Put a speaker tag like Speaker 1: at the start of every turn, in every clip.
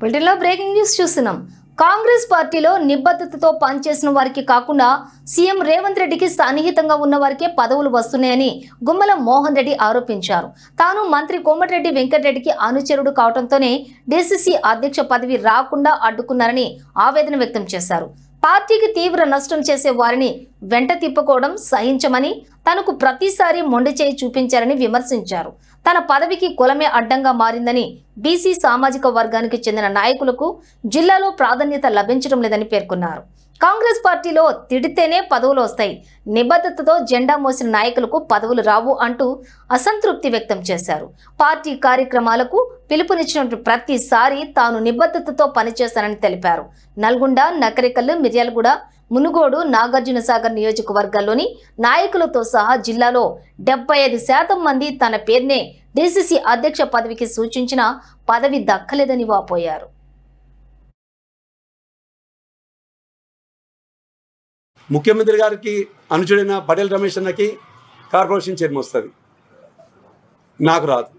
Speaker 1: బులెటిన్లో breaking news చూస్తున్నాం. కాంగ్రెస్ పార్టీలో నిబద్ధతతో పనిచేసిన వారికి కాకుండా సీఎం రేవంత్ రెడ్డికి సన్నిహితంగా ఉన్న వారికే పదవులు వస్తున్నాయని గుమ్మల మోహన్ రెడ్డి ఆరోపించారు. తాను మంత్రి కోమటిరెడ్డి వెంకటరెడ్డికి అనుచరుడు కావడంతోనే డీసీసీ అధ్యక్ష పదవి రాకుండా అడ్డుకున్నారని ఆవేదన వ్యక్తం చేశారు. పార్టీకి తీవ్ర నష్టం చేసే వారిని వెంట తిప్పుకోవడం సహించమని తనకు ప్రతిసారి మొండి చేయి చూపించారని విమర్శించారు. తన పదవికి కులమే అడ్డంగా మారిందని బీసీ సామాజిక వర్గానికి చెందిన నాయకులకు జిల్లాలో ప్రాధాన్యత లభించడం లేదని పేర్కొన్నారు. కాంగ్రెస్ పార్టీలో తిడితేనే పదవులు వస్తాయి. నిబద్ధతతో జెండా మోసిన నాయకులకు పదవులు రావు అంటూ అసంతృప్తి వ్యక్తం చేశారు. పార్టీ కార్యక్రమాలకు పిలుపునిచ్చినట్టు ప్రతిసారి తాను నిబద్ధతతో పనిచేశానని తెలిపారు. నల్గొండ నకరికల్లు మిర్యాలగూడ మునుగోడు నాగార్జున సాగర్ నియోజకవర్గాల్లోని నాయకులతో సహా జిల్లాలో డెబ్బై ఐదు శాతం మంది తన పేరునే డిసిసి అధ్యక్ష పదవికి సూచించిన పదవి దక్కలేదని వాపోయారు.
Speaker 2: ముఖ్యమంత్రి గారికి అనుచుడైన పటేల్ రమేష్ అన్నకి కార్పొరేషన్ చైర్మన్ వస్తుంది. నాకు రాదు.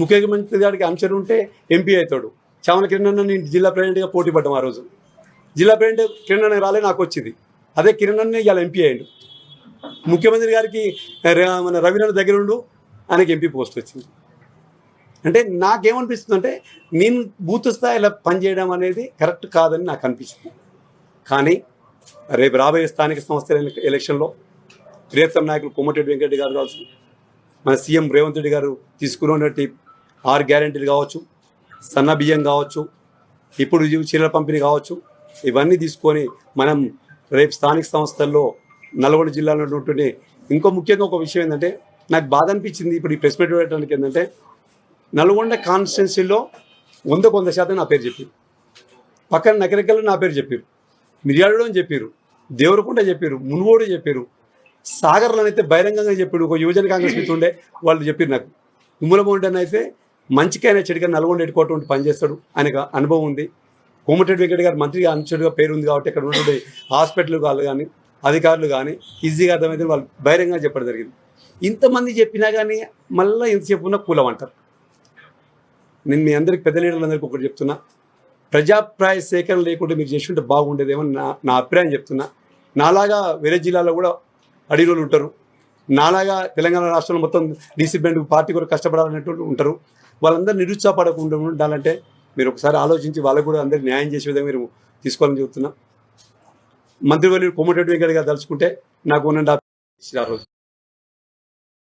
Speaker 2: ముఖ్యమంత్రి గారికి అనుచరు ఉంటే ఎంపీ అవుతాడు. చామల కిరణ్ నేను జిల్లా ప్రెసిడెంట్గా పోటీ పడ్డాం ఆ రోజు. జిల్లా ప్రెసిడెంట్ కిరణ్ రాలే నాకు వచ్చింది. అదే కిరణ్ అన్న ఇవాళ ఎంపీ అయ్యాడు. ముఖ్యమంత్రి గారికి మన రవీంద్ర దగ్గర ఉండు ఆయనకి ఎంపీ పోస్ట్ వచ్చింది. అంటే నాకేమనిపిస్తుంది అంటే నేను బూత్ స్థాయిలో పనిచేయడం అనేది కరెక్ట్ కాదని నాకు అనిపిస్తుంది. కానీ రేపు రాబోయే స్థానిక సంస్థల ఎలక్షన్లో ప్రియతమ నాయకులు కోమటిరెడ్డి వెంకటరెడ్డి గారు కావచ్చు మన సీఎం రేవంత్ రెడ్డి గారు తీసుకున్నటువంటి ఆరు గ్యారెంటీలు కావచ్చు సన్న బియ్యం కావచ్చు ఇప్పుడు చీరల పంపిణీ కావచ్చు ఇవన్నీ తీసుకొని మనం రేపు స్థానిక సంస్థల్లో నల్గొండ జిల్లాలో ఉన్నటువంటి ఇంకో ముఖ్యంగా ఒక విషయం ఏంటంటే నాకు బాధ అనిపించింది ఇప్పుడు ఈ ప్రెస్ మీట్ పెట్టడానికి ఏంటంటే నల్గొండ కాన్స్టిట్యున్సీలో వందకు వంద శాతం నా పేరు చెప్పారు. పక్కన నకరికల్లో నా పేరు చెప్పారు. మిర్యాడలో అని చెప్పారు. దేవరకొండ చెప్పారు. మునుగోడు చెప్పారు. సాగర్లో అయితే బహిరంగంగా చెప్పాడు. ఒక యువజన కాంగ్రెస్ మిత్రుడు ఉండే వాళ్ళు చెప్పారు నాకు. ఉమ్మలమోండని అయితే మంచికైనా చెడుగా నల్గొండ ఎట్టుకోవటం పనిచేస్తాడు. ఆయనకు అనుభవం ఉంది. కోమటిరెడ్డి వెంకట గారు మంత్రిగా అనుచరుడుగా పేరు ఉంది కాబట్టి ఇక్కడ ఉన్నటువంటి హాస్పిటల్ వాళ్ళు కానీ అధికారులు కానీ ఈజీగా అర్థమైతే వాళ్ళు బహిరంగంగా చెప్పడం జరిగింది. ఇంతమంది చెప్పినా కానీ మళ్ళీ ఎంత చెప్పున్నా కూలం అంటారు నేను మీ అందరికి పెద్ద లీడర్లందరికీ ఒకటి చెప్తున్నా. ప్రజాప్రాయ సేకరణ లేకుండా మీరు చేస్తుంటే బాగుండేదేమో నా నా అభిప్రాయం చెప్తున్నా. నాలాగా వేరే జిల్లాలో కూడా అడిగిరోలు ఉంటారు. నాలాగా తెలంగాణ రాష్ట్రంలో మొత్తం డిసిప్లిన్ పార్టీ కూడా కష్టపడాలనేటువంటి ఉంటారు. వాళ్ళందరూ నిరుత్సాహపడకుండా ఉండాలంటే మీరు ఒకసారి ఆలోచించి వాళ్ళకు కూడా అందరికీ న్యాయం చేసే విధంగా మీరు తీసుకోవాలని చెప్తున్నా మంత్రివర్యులు కోమటిరెడ్డి వెంకట గారు తలుచుకుంటే నాకు వన్